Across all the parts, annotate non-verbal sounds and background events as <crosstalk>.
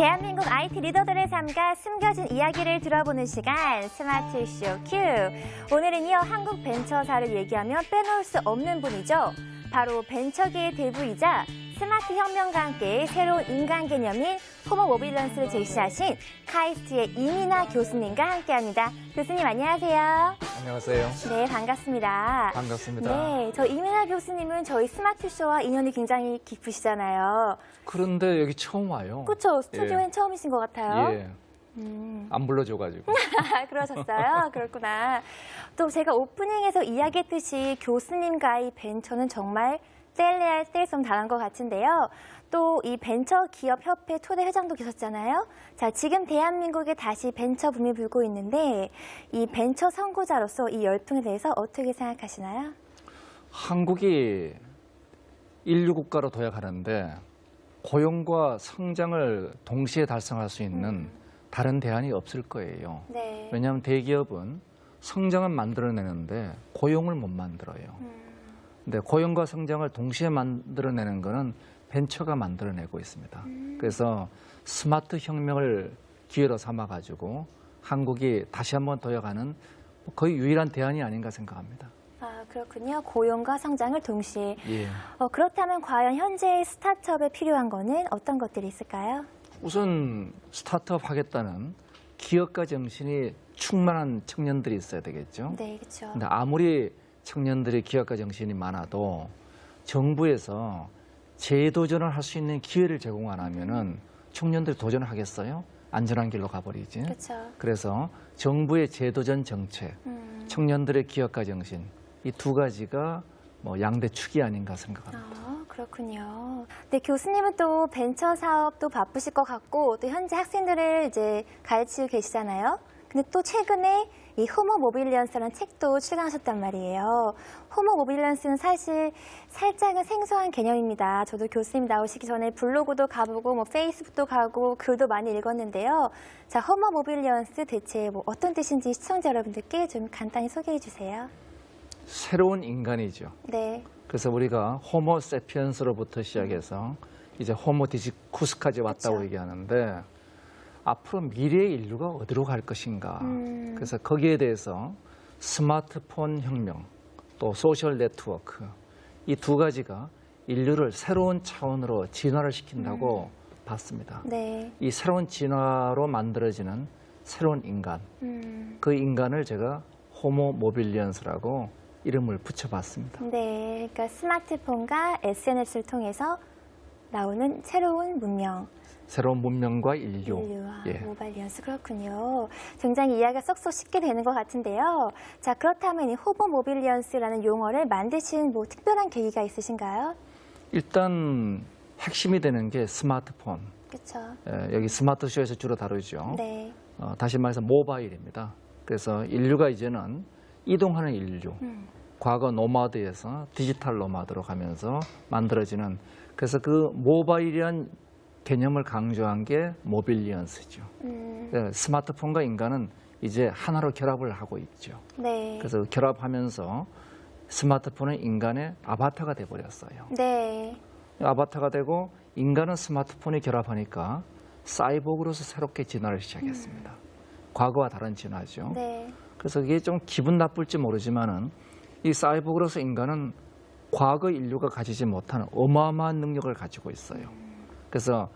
대한민국 IT 리더들의 삶과 숨겨진 이야기를 들어보는 시간 스마트 쇼 큐. 오늘은요 한국 벤처사를 얘기하면 빼놓을 수 없는 분이죠. 바로 벤처계의 대부이자 스마트 혁명과 함께 새로운 인간 개념인 호모 모빌런스를 제시하신 카이스트의 이민아 교수님과 함께합니다. 교수님 안녕하세요. 안녕하세요. 네 반갑습니다. 반갑습니다. 네, 저 이민아 교수님은 저희 스마트 쇼와 인연이 굉장히 깊으시잖아요. 그런데 여기 처음 와요. 그렇죠. 스튜디오엔 예. 처음이신 것 같아요. 예. 음. 안 불러줘가지고. 아, <laughs> 그러셨어요? 그렇구나. 또 제가 오프닝에서 이야기했듯이 교수님과의 벤처는 정말 뗄래야 할뗄좀 다른 것 같은데요. 또 이 벤처 기업 협회 초대 회장도 계셨잖아요. 자, 지금 대한민국에 다시 벤처 붐이 불고 있는데 이 벤처 선구자로서 이 열풍에 대해서 어떻게 생각하시나요? 한국이 인류 국가로 도약하는데 고용과 성장을 동시에 달성할 수 있는 다른 대안이 없을 거예요. 네. 왜냐하면 대기업은 성장은 만들어내는데 고용을 못 만들어요. 음. 근데 고용과 성장을 동시에 만들어내는 거는 벤처가 만들어내고 있습니다. 그래서 스마트 혁명을 기회로 삼아 가지고 한국이 다시 한번 도약하는 거의 유일한 대안이 아닌가 생각합니다. 아, 그렇군요. 고용과 성장을 동시에. 예. 어, 그렇다면 과연 현재 스타트업에 필요한 거는 어떤 것들이 있을까요? 우선 스타트업 하겠다는 기업가 정신이 충만한 청년들이 있어야 되겠죠. 네, 그렇죠. 근데 아무리 청년들이 기업가 정신이 많아도 정부에서 재도전을 할 수 있는 기회를 제공 안 하면은 청년들이 도전을 하겠어요? 안전한 길로 가버리지. 그렇죠. 그래서 정부의 재도전 정책, 음. 청년들의 기업가 정신 이 두 가지가 뭐 양대 축이 아닌가 생각합니다. 아, 그렇군요. 네, 교수님은 또 벤처 사업도 바쁘실 것 같고 또 현재 학생들을 이제 가르치고 계시잖아요. 근데 또 최근에 이 호모 모빌리언스라는 책도 출간하셨단 말이에요. 호모 모빌리언스는 사실 살짝은 생소한 개념입니다. 저도 교수님 나오시기 전에 블로그도 가보고 뭐 페이스북도 가고 글도 많이 읽었는데요. 자, 호모 모빌리언스 대체 뭐 어떤 뜻인지 시청자 여러분들께 좀 간단히 소개해 주세요. 새로운 인간이죠. 네. 그래서 우리가 호모 세피언스로부터 시작해서 이제 호모 디지쿠스까지 왔다고 그쵸. 얘기하는데 앞으로 미래의 인류가 어디로 갈 것인가. 음. 그래서 거기에 대해서 스마트폰 혁명 또 소셜 네트워크 이 두 가지가 인류를 새로운 차원으로 진화를 시킨다고 봤습니다. 네. 이 새로운 진화로 만들어지는 새로운 인간 음. 그 인간을 제가 호모 모빌리언스라고 이름을 붙여봤습니다. 네, 그러니까 스마트폰과 SNS를 통해서 나오는 새로운 문명, 새로운 문명과 인류. 인류와 예. 모바일리언스 그렇군요. 굉장히 이해가 쏙쏙 쉽게 되는 것 같은데요. 자, 그렇다면 이 호버 모빌리언스라는 용어를 만드신 뭐 특별한 계기가 있으신가요? 일단 핵심이 되는 게 스마트폰. 그렇죠. 예, 여기 스마트쇼에서 주로 다루죠. 네. 어, 다시 말해서 모바일입니다. 그래서 인류가 이제는 이동하는 인류. 음. 과거 노마드에서 디지털 노마드로 가면서 만들어지는 그래서 그 모바일이란 개념을 강조한 게 모빌리언스죠. 음. 예, 스마트폰과 인간은 이제 하나로 결합을 하고 있죠. 네. 그래서 결합하면서 스마트폰은 인간의 아바타가 돼 버렸어요. 네. 아바타가 되고 인간은 스마트폰이 결합하니까 사이보그로서 새롭게 진화를 시작했습니다. 과거와 다른 진화죠. 네. 그래서 이게 좀 기분 나쁠지 모르지만은 이 사이보그로서 인간은 과거 인류가 가지지 못하는 어마어마한 능력을 가지고 있어요. 그래서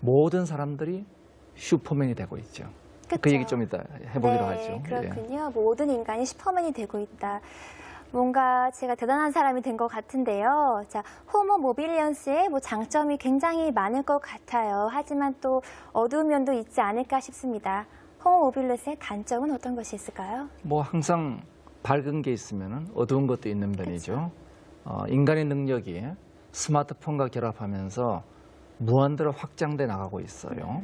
모든 사람들이 슈퍼맨이 되고 있죠. 그 그쵸. 얘기 좀 이따 해보기로 네, 하죠. 예. 그렇군요. 모든 인간이 슈퍼맨이 되고 있다. 뭔가 제가 대단한 사람이 된 것 같은데요. 자, 호모 모빌리언스의 뭐 장점이 굉장히 많을 것 같아요. 하지만 또 어두운 면도 있지 않을까 싶습니다. 호모 모빌리언스의 단점은 어떤 것이 있을까요? 뭐 항상 밝은 게 있으면 어두운 것도 있는 편이죠. 어, 인간의 능력이 스마트폰과 결합하면서 무한대로 확장돼 나가고 있어요.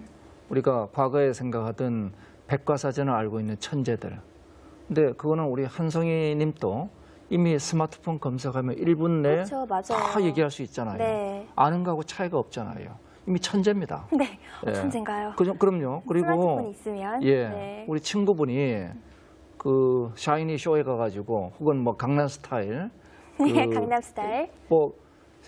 우리가 과거에 생각하던 백과사전을 알고 있는 천재들. 근데 그거는 우리 한송이님도 이미 스마트폰 검색하면 1분 내에 그렇죠. 다 얘기할 수 있잖아요. 네. 아는 거하고 차이가 없잖아요. 이미 천재입니다. <laughs> 네, 예. 천재인가요? 그, 그럼요. 그리고 있으면. 예, 네. 우리 친구분이 그 샤이니 쇼에 가가지고 혹은 뭐 강남 스타일, <laughs> 네, 그 강남 스타일. 뭐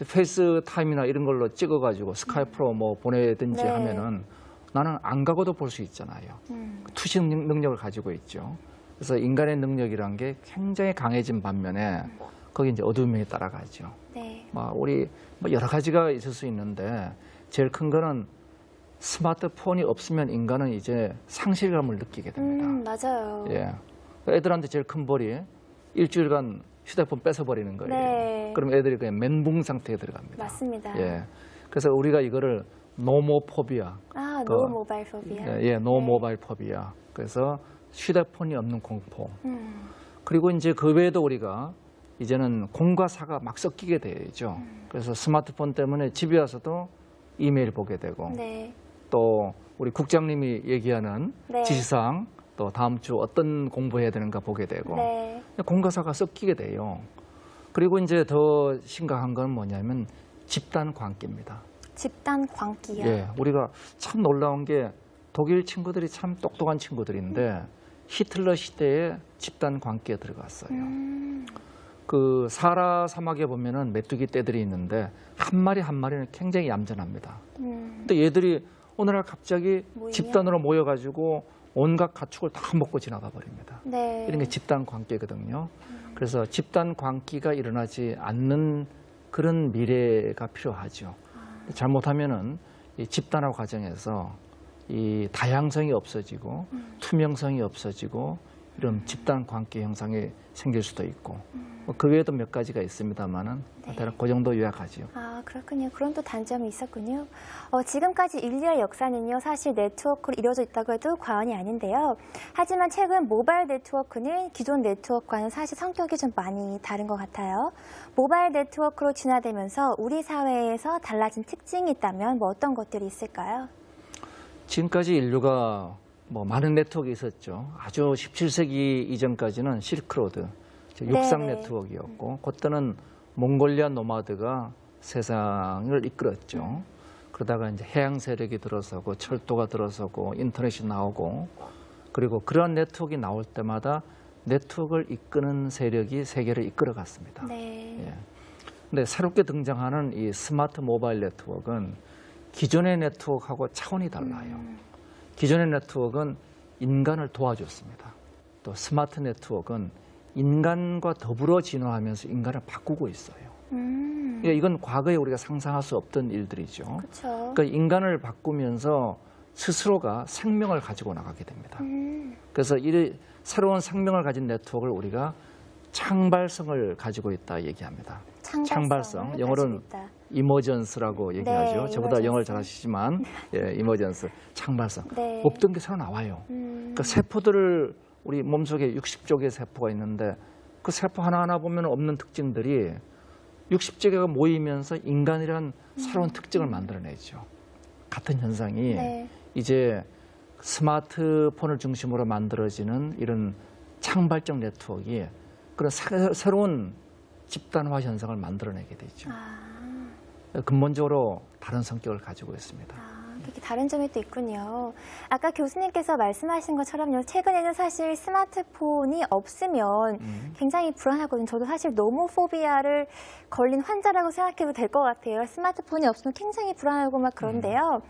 페이스 타임이나 이런 걸로 찍어가지고 스카이프로 뭐 보내든지 네. 하면은 나는 안 가고도 볼 수 있잖아요. 음. 투시 능- 능력을 가지고 있죠. 그래서 인간의 능력이란 게 굉장히 강해진 반면에 거기 이제 어둠이 따라가죠. 네. 뭐 우리 뭐 여러 가지가 있을 수 있는데 제일 큰 거는 스마트폰이 없으면 인간은 이제 상실감을 느끼게 됩니다. 음, 맞아요. 예. 애들한테 제일 큰 벌이 일주일간 휴대폰 뺏어버리는 거예요. 네. 그럼 애들이 그냥 멘붕 상태에 들어갑니다. 맞습니다. 예. 그래서 우리가 이거를 노모포비아, 아, 그- 노 모바일 포비아. 예, 예, 노모바일 포비아. 그래서 휴대폰이 없는 공포. 음. 그리고 이제 그 외에도 우리가 이제는 공과 사가 막 섞이게 되죠. 그래서 스마트폰 때문에 집에 와서도 이메일 보게 되고 네. 또 우리 국장님이 얘기하는 네. 지시사항 또 다음 주 어떤 공부해야 되는가 보게 되고 네. 공과 사가 섞이게 돼요. 그리고 이제 더 심각한 건 뭐냐면 집단 관계입니다. 집단 광기요. 예, 우리가 참 놀라운 게 독일 친구들이 참 똑똑한 친구들인데 히틀러 시대에 집단 관계에 들어갔어요. 음. 그 사라 사막에 보면은 메뚜기 떼들이 있는데 한 마리 한 마리는 굉장히 얌전합니다. 음. 근데 얘들이 어느 날 갑자기 모이면? 집단으로 모여가지고 온갖 가축을 다 먹고 지나가 버립니다. 네. 이런 게 집단 관계거든요. 그래서 집단 관계가 일어나지 않는 그런 미래가 필요하죠. 잘못하면은 이 집단화 과정에서 이 다양성이 없어지고 투명성이 없어지고 이런 집단 관계 형상이 생길 수도 있고 뭐 그 외에도 몇 가지가 있습니다만은 대략 그 정도 요약하지요. 아, 그렇군요. 그런 또 단점이 있었군요. 어, 지금까지 인류의 역사는요, 사실 네트워크로 이루어져 있다고 해도 과언이 아닌데요. 하지만 최근 모바일 네트워크는 기존 네트워크와는 사실 성격이 좀 많이 다른 것 같아요. 모바일 네트워크로 진화되면서 우리 사회에서 달라진 특징이 있다면 뭐 어떤 것들이 있을까요? 지금까지 인류가 뭐 많은 네트워크가 있었죠. 아주 17세기 이전까지는 실크로드, 즉 육상 네네. 네트워크였고, 그때는 몽골리아 노마드가 세상을 이끌었죠. 그러다가 이제 해양 세력이 들어서고 철도가 들어서고 인터넷이 나오고 그리고 그러한 네트워크가 나올 때마다 네트워크를 이끄는 세력이 세계를 이끌어갔습니다. 네. 예. 근데 새롭게 등장하는 이 스마트 모바일 네트워크는 기존의 네트워크하고 차원이 달라요. 기존의 네트워크는 인간을 도와줬습니다. 또 스마트 네트워크는 인간과 더불어 진화하면서 인간을 바꾸고 있어요. 음, 그러니까 이건 과거에 우리가 상상할 수 없던 일들이죠. 그렇죠. 그러니까 인간을 바꾸면서 스스로가 생명을 가지고 나가게 됩니다. 음, 그래서 이 새로운 생명을 가진 네트워크를 우리가 창발성을 가지고 있다 얘기합니다. 창발성. 영어로는 있다. 이머전스라고 얘기하죠. 네, 저보다 영어를 이머전스. 잘하시지만 예, 이머전스 창발성. 네. 없던 게 새로 나와요. 음, 그러니까 세포들을 우리 몸속에 60조 개의 세포가 있는데 그 세포 하나하나 보면 없는 특징들이 60조 개가 모이면서 인간이란 새로운 특징을 만들어내죠. 같은 현상이 네. 이제 스마트폰을 중심으로 만들어지는 이런 창발적 네트워크에 그런 새- 새로운 집단화 현상을 만들어내게 되죠. 아. 근본적으로 다른 성격을 가지고 있습니다. 아, 그렇게 다른 점이 또 있군요. 아까 교수님께서 말씀하신 것처럼요. 최근에는 사실 스마트폰이 없으면 음. 굉장히 불안하거든요. 저도 사실 노모포비아를 걸린 환자라고 생각해도 될 것 같아요. 스마트폰이 없으면 굉장히 불안하고 막 그런데요.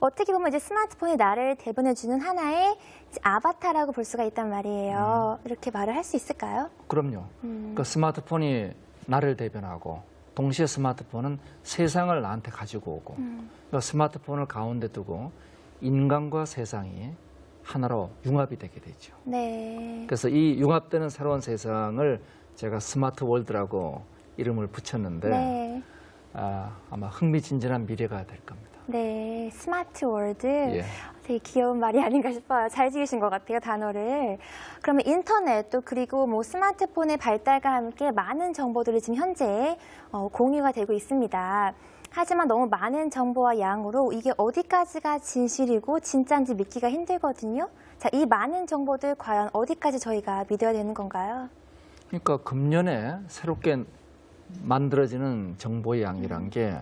어떻게 보면 이제 스마트폰이 나를 대변해주는 하나의 아바타라고 볼 수가 있단 말이에요. 이렇게 말을 할 수 있을까요? 그럼요. 음, 그 스마트폰이 나를 대변하고 동시에 스마트폰은 세상을 나한테 가지고 오고 음, 그러니까 스마트폰을 가운데 두고 인간과 세상이 하나로 융합이 되게 되죠. 네. 그래서 이 융합되는 새로운 세상을 제가 스마트 월드라고 이름을 붙였는데 네. 아, 아마 흥미진진한 미래가 될 겁니다. 네. 스마트 월드. 예. 되게 귀여운 말이 아닌가 싶어요. 잘 지으신 것 같아요, 단어를. 그러면 인터넷 또 그리고 뭐 스마트폰의 발달과 함께 많은 정보들이 지금 현재 어, 공유가 되고 있습니다. 하지만 너무 많은 정보와 양으로 이게 어디까지가 진실이고 진짜인지 믿기가 힘들거든요. 자, 이 많은 정보들 과연 어디까지 저희가 믿어야 되는 건가요? 그러니까 금년에 새롭게 만들어지는 정보의 양이란 게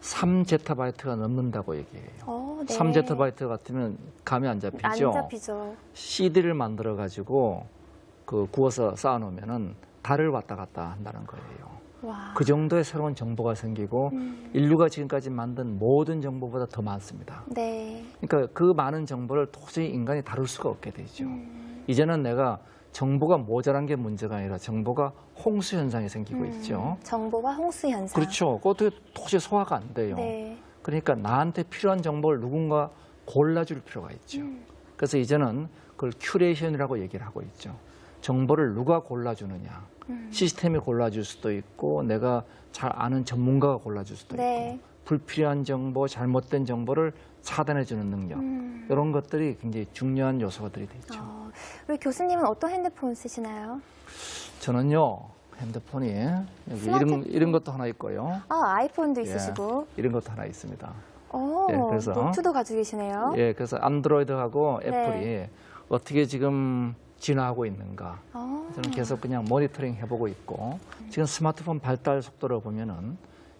3제타바이트가 넘는다고 얘기해요. 어, 네. 3제타바이트 같으면 감이 안안 잡히죠. 잡히죠. CD를 만들어 가지고 그 구워서 쌓아 놓으면은 달을 왔다 갔다 한다는 거예요. 와. 그 정도의 새로운 정보가 생기고 음. 인류가 지금까지 만든 모든 정보보다 더 많습니다. 네. 그러니까 그 많은 정보를 도저히 인간이 다룰 수가 없게 되죠. 음. 이제는 내가 정보가 모자란 게 문제가 아니라 정보가 홍수 현상이 생기고 있죠. 음, 정보와 홍수 현상. 그렇죠. 그것도 도저히 소화가 안 돼요. 네. 그러니까 나한테 필요한 정보를 누군가 골라줄 필요가 있죠. 음. 그래서 이제는 그걸 큐레이션이라고 얘기를 하고 있죠. 정보를 누가 골라주느냐. 음. 시스템이 골라줄 수도 있고 내가 잘 아는 전문가가 골라줄 수도 네. 있고 불필요한 정보, 잘못된 정보를 차단해주는 능력 음. 이런 것들이 굉장히 중요한 요소들이 되죠. 어, 우리 교수님은 어떤 핸드폰 쓰시나요? 저는요 핸드폰이 여기 이런. 이런 것도 하나 있고요. 아, 아이폰도 예. 있으시고. 이런 것도 하나 있습니다. 오, 예, 그래서- 노트도 가지고 계시네요. 예, 그래서 안드로이드하고 네. 애플이 어떻게 지금 진화하고 있는가 어, 저는 계속 그냥 모니터링 해보고 있고 지금 스마트폰 발달 속도를 보면은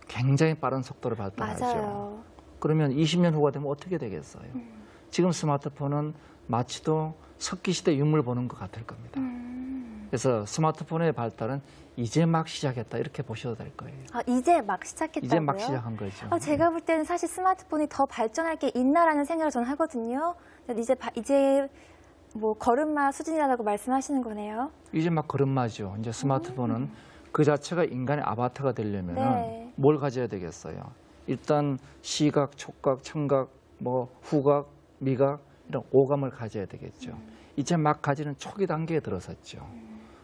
굉장히 빠른 속도로 발달하죠. 맞아요. 그러면 20년 후가 되면 어떻게 되겠어요? 지금 스마트폰은 마치도 석기시대 유물 보는 것 같을 겁니다. 음. 그래서 스마트폰의 발달은 이제 막 시작했다 이렇게 보셔도 될 거예요. 아, 이제 막 시작했다고요? 이제 막 시작한 거죠. 아, 제가 볼 때는 사실 스마트폰이 더 발전할 게 있나라는 생각을 저는 하거든요. 이제 바- 이제 뭐 걸음마 수준이라고 말씀하시는 거네요. 이제 막 걸음마죠. 이제 스마트폰은 그 자체가 인간의 아바타가 되려면 네. 뭘 가져야 되겠어요? 일단 시각, 촉각, 청각, 뭐 후각, 미각 이런 오감을 가져야 되겠죠. 이제 막 가지는 초기 단계에 들어섰죠.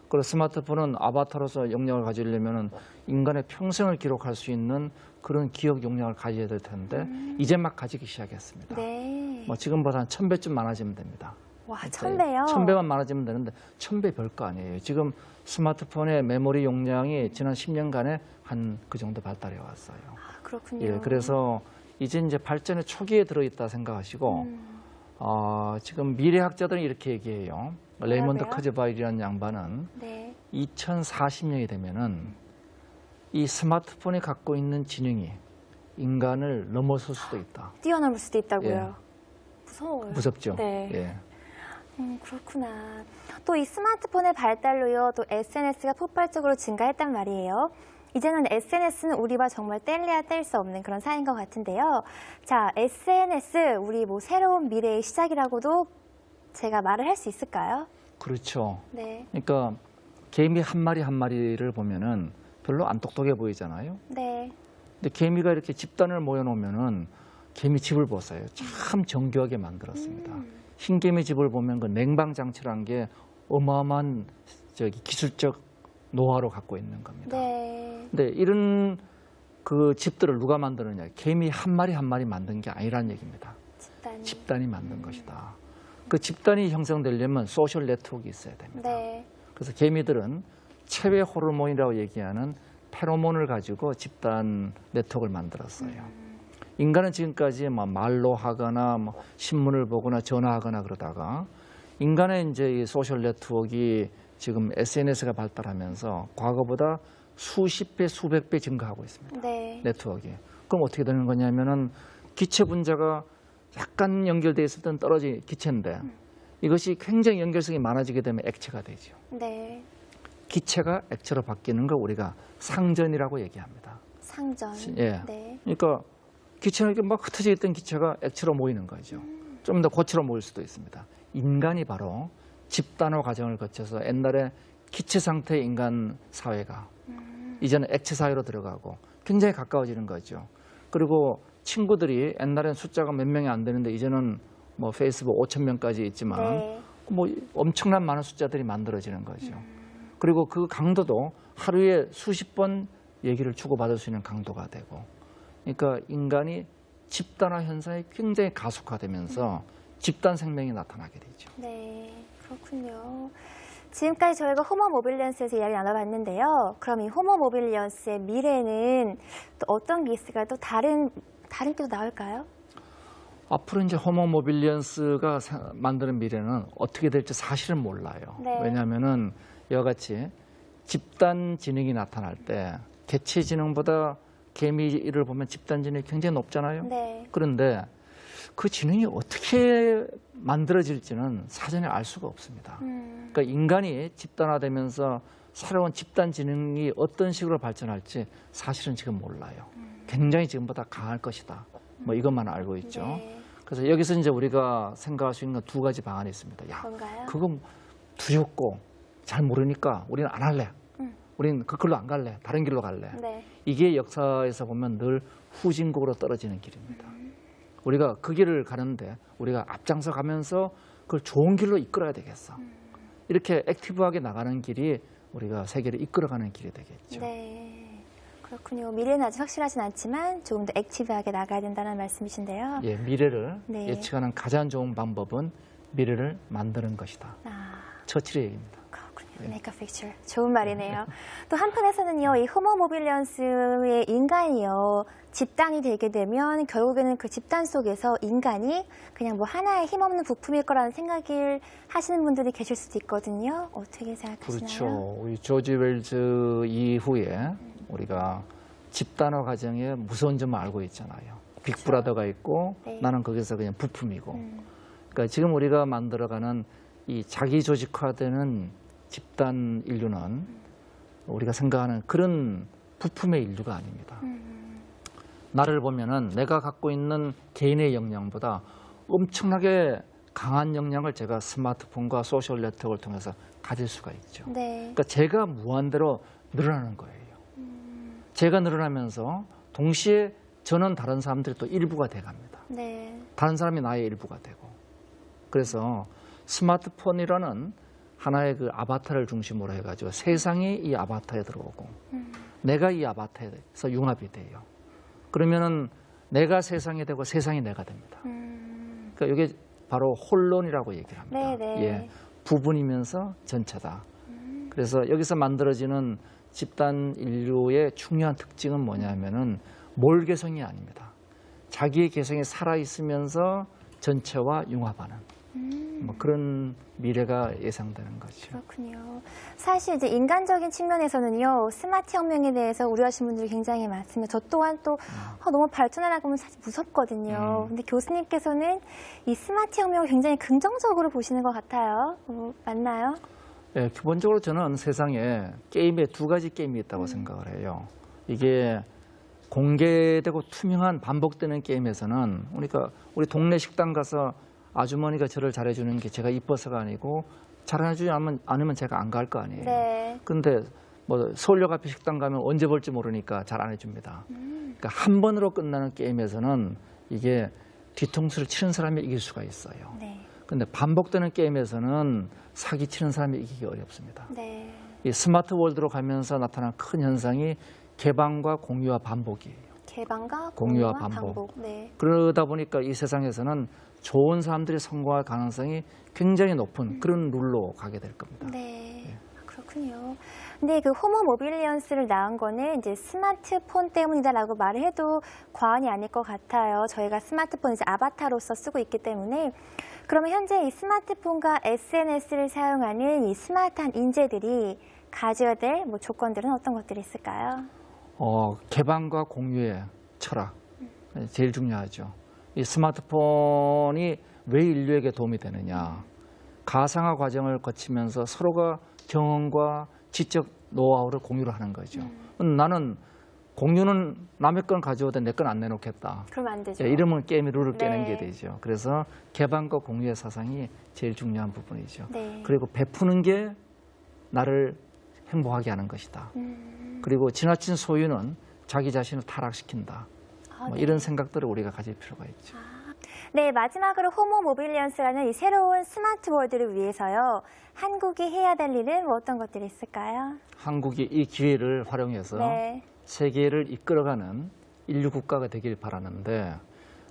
그리고 스마트폰은 아바타로서 역량을 가지려면 인간의 평생을 기록할 수 있는 그런 기억 역량을 가져야 될 텐데 이제 막 가지기 시작했습니다. 네. 뭐 지금보다 한 천 배쯤 많아지면 됩니다. 와, 천 배요? 천 배만 많아지면 되는데 천배 별거 아니에요. 지금 스마트폰의 메모리 용량이 지난 10년간에 한 그 정도 발달해 왔어요. 아, 그렇군요. 예, 그래서 이제 이제 발전의 초기에 들어있다 생각하시고 음, 어, 지금 미래학자들은 이렇게 얘기해요. 레이먼드 뭐라고요? 커즈바일이라는 양반은 네. 2040년이 되면은 이 스마트폰이 갖고 있는 지능이 인간을 넘어설 수도 있다. 뛰어넘을 수도 있다고요. 예. 무서워요. 무섭죠? 네. 예. 음, 그렇구나. 또 이 스마트폰의 발달로요, 또 SNS가 폭발적으로 증가했단 말이에요. 이제는 SNS는 우리와 정말 뗄래야 뗄 수 없는 그런 사이인 것 같은데요. 자, SNS, 우리 뭐 새로운 미래의 시작이라고도 제가 말을 할 수 있을까요? 그렇죠. 네. 그러니까 개미 한 마리 한 마리를 보면은 별로 안 똑똑해 보이잖아요. 네. 근데 개미가 이렇게 집단을 모여놓으면은 개미 집을 보세요. 참 정교하게 만들었습니다. 흰개미 집을 보면 그 냉방 장치라는 게 어마어마한 저기 기술적 노하우를 갖고 있는 겁니다. 네. 근데 이런 그 집들을 누가 만드느냐? 개미 한 마리 한 마리 만든 게 아니란 얘기입니다. 집단이. 집단이 만든 것이다. 그 집단이 형성되려면 소셜 네트워크가 있어야 됩니다. 네. 그래서 개미들은 체외 호르몬이라고 얘기하는 페로몬을 가지고 집단 네트워크를 만들었어요. 인간은 지금까지 뭐 말로 하거나 뭐 신문을 보거나 전화하거나 그러다가 인간의 이제 이 소셜 네트워크가 지금 SNS가 발달하면서 과거보다 수십 배, 수백 배 증가하고 있습니다. 네. 네트워크가. 그럼 어떻게 되는 거냐면은 기체 분자가 약간 연결돼 있을 땐 떨어진 기체인데 이것이 굉장히 연결성이 많아지게 되면 액체가 되죠. 네. 기체가 액체로 바뀌는 걸 우리가 상전이라고 얘기합니다. 상전. 예. 네. 그러니까 기체는 이렇게 막 흩어져 있던 기체가 액체로 모이는 거죠. 좀더 고체로 모일 수도 있습니다. 인간이 바로 집단화 과정을 거쳐서 옛날에 기체 상태의 인간 사회가 이제는 액체 사회로 들어가고 굉장히 가까워지는 거죠. 그리고 친구들이 옛날엔 숫자가 몇 명이 안 되는데 이제는 뭐 페이스북 5천 명까지 있지만 네. 뭐 엄청난 많은 숫자들이 만들어지는 거죠. 그리고 그 강도도 하루에 수십 번 얘기를 주고받을 수 있는 강도가 되고, 그러니까 인간이 집단화 현상이 굉장히 가속화되면서 집단 생명이 나타나게 되죠. 네, 그렇군요. 지금까지 저희가 호모 모빌리언스에서 이야기 나눠봤는데요. 그럼 이 호모 모빌리언스의 미래는 또 어떤 게 있을까요? 또 다른 다른 게 또 나올까요? 앞으로 이제 호모 모빌리언스가 사- 만드는 미래는 어떻게 될지 사실은 몰라요. 네. 왜냐하면은 이와 같이 집단 지능이 나타날 때 개체 지능보다 개미를 보면 집단 지능이 굉장히 높잖아요. 네, 그런데 그 지능이 어떻게 만들어질지는 사전에 알 수가 없습니다. 음, 그러니까 인간이 집단화되면서 새로운 집단 지능이 어떤 식으로 발전할지 사실은 지금 몰라요. 굉장히 지금보다 강할 것이다. 뭐 이것만 알고 있죠. 네. 그래서 여기서 이제 우리가 생각할 수 있는 두 가지 방안이 있습니다. 야, 뭔가요? 그거 두렵고 잘 모르니까 우리는 안 할래. 음. 우리는 그 길로 안 갈래. 다른 길로 갈래. 네. 이게 역사에서 보면 늘 후진국으로 떨어지는 길입니다. 우리가 그 길을 가는데 우리가 앞장서 가면서 그걸 좋은 길로 이끌어야 되겠어. 이렇게 액티브하게 나가는 길이 우리가 세계를 이끌어가는 길이 되겠죠. 네. 그렇군요. 미래는 아직 확실하진 않지만 조금 더 액티브하게 나가야 된다는 말씀이신데요. 예, 미래를 네. 예측하는 가장 좋은 방법은 미래를 만드는 것이다. 아, 처칠의 얘기입니다. Make a picture. 좋은 말이네요. <laughs> 또 한편에서는요, 이 호모 모빌리언스의 인간이요, 집단이 되게 되면 결국에는 그 집단 속에서 인간이 그냥 뭐 하나의 힘없는 부품일 거라는 생각을 하시는 분들이 계실 수도 있거든요. 어떻게 생각하시나요? 그렇죠. 우리 조지 웰즈 이후에 우리가 집단화 과정의 무서운 점을 알고 있잖아요. 빅브라더가 있고 네. 나는 거기서 그냥 부품이고. 음, 그러니까 지금 우리가 만들어가는 이 자기 조직화되는 집단 인류는 우리가 생각하는 그런 부품의 인류가 아닙니다. 음, 나를 보면은 내가 갖고 있는 개인의 역량보다 엄청나게 강한 역량을 제가 스마트폰과 소셜 네트워크를 통해서 가질 수가 있죠. 네. 그러니까 제가 무한대로 늘어나는 거예요. 제가 늘어나면서 동시에 저는 다른 사람들이 또 일부가 돼갑니다. 네. 다른 사람이 나의 일부가 되고. 그래서 스마트폰이라는 하나의 그 아바타를 중심으로 해가지고 세상이 이 아바타에 들어오고 내가 이 아바타에서 융합이 돼요. 그러면은 내가 세상이 되고 세상이 내가 됩니다. 음, 그러니까 이게 바로 혼론이라고 얘기를 합니다. 네, 네. 예, 부분이면서 전체다. 그래서 여기서 만들어지는 집단 인류의 중요한 특징은 뭐냐면은 몰개성이 아닙니다. 자기의 개성이 살아 있으면서 전체와 융합하는 음. 뭐 그런 미래가 예상되는 거죠. 그렇군요. 사실 이제 인간적인 측면에서는요, 스마트 혁명에 대해서 우려하시는 분들이 굉장히 많습니다. 저 또한 또 아, 너무 발전하다 보면 사실 무섭거든요. 음. 근데 교수님께서는 이 스마트 혁명을 굉장히 긍정적으로 보시는 것 같아요. 어, 맞나요? 예, 기본적으로 저는 세상에 게임에 두 가지 게임이 있다고 생각을 해요. 이게 공개되고 투명한 반복되는 게임에서는 우리가 우리 동네 식당 가서 아주머니가 저를 잘해주는 게 제가 이뻐서가 아니고 잘해주지 않으면, 제가 안 갈 거 아니에요. 네. 근데 뭐 서울역 앞에 식당 가면 언제 볼지 모르니까 잘 안 해줍니다. 그러니까 한 번으로 끝나는 게임에서는 이게 뒤통수를 치는 사람이 이길 수가 있어요. 네. 근데 반복되는 게임에서는 사기 치는 사람이 이기기 어렵습니다. 네. 이 스마트 월드로 가면서 나타난 큰 현상이 개방과 공유와 반복이에요. 개방과 공유와 공유와 반복. 네. 그러다 보니까 이 세상에서는 좋은 사람들이 성공할 가능성이 굉장히 높은 그런 룰로 가게 될 겁니다. 네. 그렇군요. 근데 그 호모 모빌리언스를 낳은 거는 이제 스마트폰 때문이다라고 말을 해도 과언이 아닐 것 같아요. 저희가 스마트폰 이제 아바타로서 쓰고 있기 때문에 그러면 현재 이 스마트폰과 SNS를 사용하는 이 스마트한 인재들이 가져야 될 뭐 조건들은 어떤 것들이 있을까요? 어, 개방과 공유의 철학 제일 중요하죠. 이 스마트폰이 왜 인류에게 도움이 되느냐? 가상화 과정을 거치면서 서로가 경험과 지적 노하우를 공유를 하는 거죠. 음, 나는 공유는 남의 건 가져오되 내 건 안 내놓겠다. 그러면 안 되죠. 예, 이러면 게임의 룰을 깨는 네. 게 되죠. 그래서 개방과 공유의 사상이 제일 중요한 부분이죠. 네. 그리고 베푸는 게 나를 행복하게 하는 것이다. 음, 그리고 지나친 소유는 자기 자신을 타락시킨다. 아, 뭐 네. 이런 생각들을 우리가 가질 필요가 있죠. 네, 마지막으로 호모 모빌리언스라는 이 새로운 스마트 월드를 위해서요. 한국이 해야 될 일은 뭐 어떤 것들이 있을까요? 한국이 이 기회를 활용해서 네. 세계를 이끌어가는 인류 국가가 되길 바라는데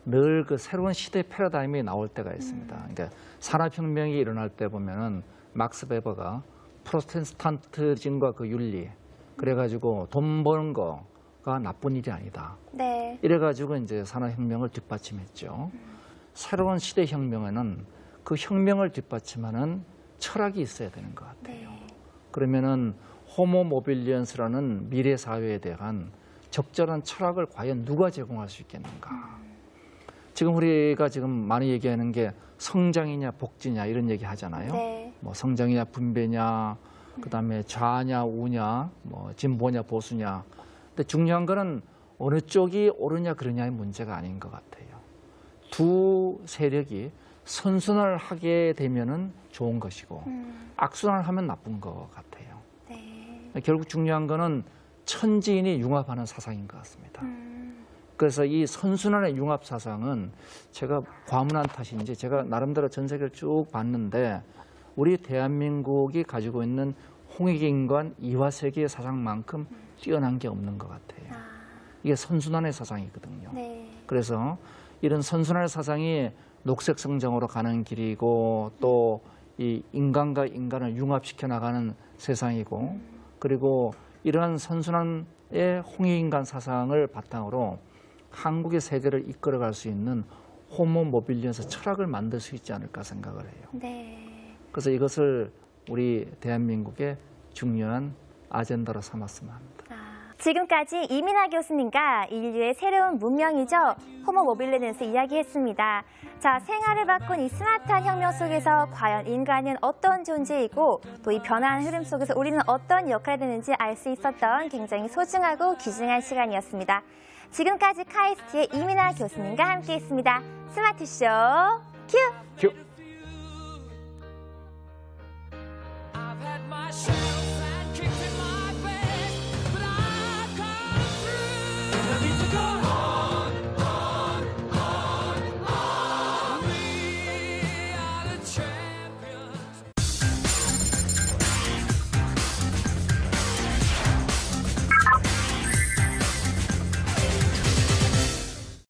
늘 그 새로운 시대 패러다임이 나올 때가 있습니다. 음. 그러니까 산업혁명이 일어날 때 보면은 막스 베버가 프로테스탄트즘과 그 윤리 그래가지고 돈 버는 거 가 나쁜 일이 아니다. 네. 이래가지고 이제 산업혁명을 뒷받침했죠. 새로운 시대 혁명에는 그 혁명을 뒷받침하는 철학이 있어야 되는 것 같아요. 네. 그러면은 호모 모빌리언스라는 미래 사회에 대한 적절한 철학을 과연 누가 제공할 수 있겠는가? 지금 우리가 지금 많이 얘기하는 게 성장이냐 복지냐 이런 얘기 하잖아요. 네. 뭐 성장이냐 분배냐 그다음에 좌냐 우냐, 뭐 진보냐 보수냐. 근데 중요한 거는 어느 쪽이 옳으냐 그러냐의 문제가 아닌 것 같아요. 두 세력이 선순환을 하게 되면은 좋은 것이고 음, 악순환을 하면 나쁜 것 같아요. 네. 결국 중요한 거는 천지인이 융합하는 사상인 것 같습니다. 음, 그래서 이 선순환의 융합 사상은 제가 과문한 탓인지 제가 나름대로 전 세계를 쭉 봤는데 우리 대한민국이 가지고 있는 홍익인간 이화세계의 사상만큼 뛰어난 게 없는 것 같아요. 아, 이게 선순환의 사상이거든요. 네. 그래서 이런 선순환의 사상이 녹색 성장으로 가는 길이고 또 이 인간과 인간을 융합시켜 나가는 세상이고 그리고 이러한 선순환의 홍익인간 사상을 바탕으로 한국의 세계를 이끌어갈 수 있는 호모 모빌리언스 철학을 만들 수 있지 않을까 생각을 해요. 네. 그래서 이것을 우리 대한민국의 중요한 아젠다로 삼았으면 합니다. 아, 지금까지 이민아 교수님과 인류의 새로운 문명이죠. 호모 모빌리넨스 이야기했습니다. 자, 생활을 바꾼 이 스마트한 혁명 속에서 과연 인간은 어떤 존재이고 또 이 변화하는 흐름 속에서 우리는 어떤 역할을 되는지 알 수 있었던 굉장히 소중하고 귀중한 시간이었습니다. 지금까지 카이스트의 이민아 교수님과 함께했습니다. 스마트쇼 큐! 큐! my shoulder.